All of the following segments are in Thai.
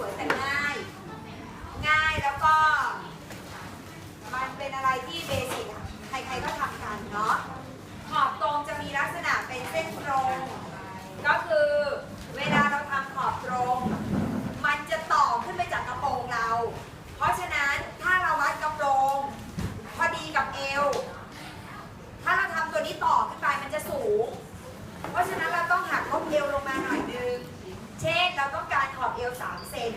วยแต่ง่าย ง่ายแล้วก็ มันเป็นอะไรที่เบสิกใครๆก็ทำกันเนาะขอบตรงจะมีลักษณะเป็นเส้นตรง ก็คือเวลาเราทำขอบตรง มันจะต่อขึ้นไปจากกระโปรงเรา เพราะฉะนั้นถ้าเราวัดกระโปรงพอดีกับเอว ถ้าเราทำตัวนี้ต่อขึ้นไปมันจะสูง เพราะฉะนั้นเราต้องหักข้อเอวลงมา เช่นเราต้องการขอบเอว3เซน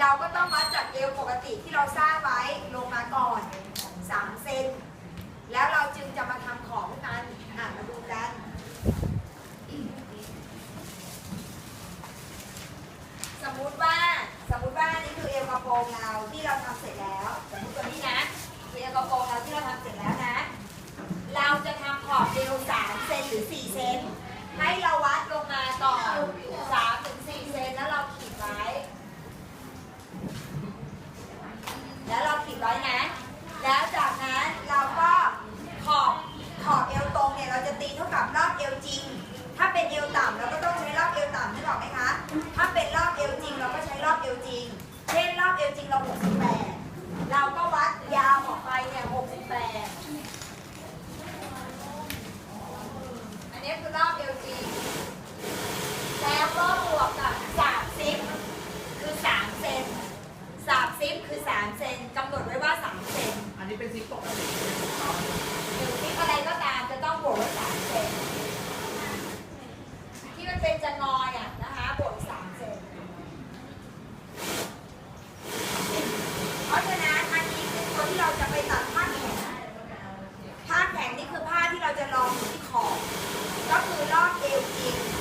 เราก็ต้องวัดจากเอวปกติที่เราสร้างไว้ลงมาก่อน3เซน แล้วเราจึงจะมาทำขอบให้มันอะมาดูกันสมมุติว่าสมมุติว่านี่คือเอวกระโปรงเราที่เราทำเสร็จแล้วสมมติตัวนี้นะคือเอวกระโปรงเราที่เราทำเสร็จแล้วนะ เราจะทำขอบเอว3เซนหรือ4เซนให้เราวัดลงมาก่อน3 400นะ แล้วจากนั้นเราก็ขอบขอบเอวตรงเนี่ยเราจะตีเท่ากับรอบเอวจริง ถ้าเป็นเอวต่ำเราก็ต้องใช้รอบเอวต่ำนึกออกไหมคะ ถ้าเป็นรอบเอวจริงเราก็ใช้รอบเอวจริง เช่นรอบเอวจริงเรา60 เป็นซิปปกติหรือที่อะไรก็ตามจะต้องบวกไว้3เซนที่มันเป็นจะงอยอะนะคะบวก3เซนเพราะฉะนั้นอันนี้คือตัวที่เราจะไปตัดผ้า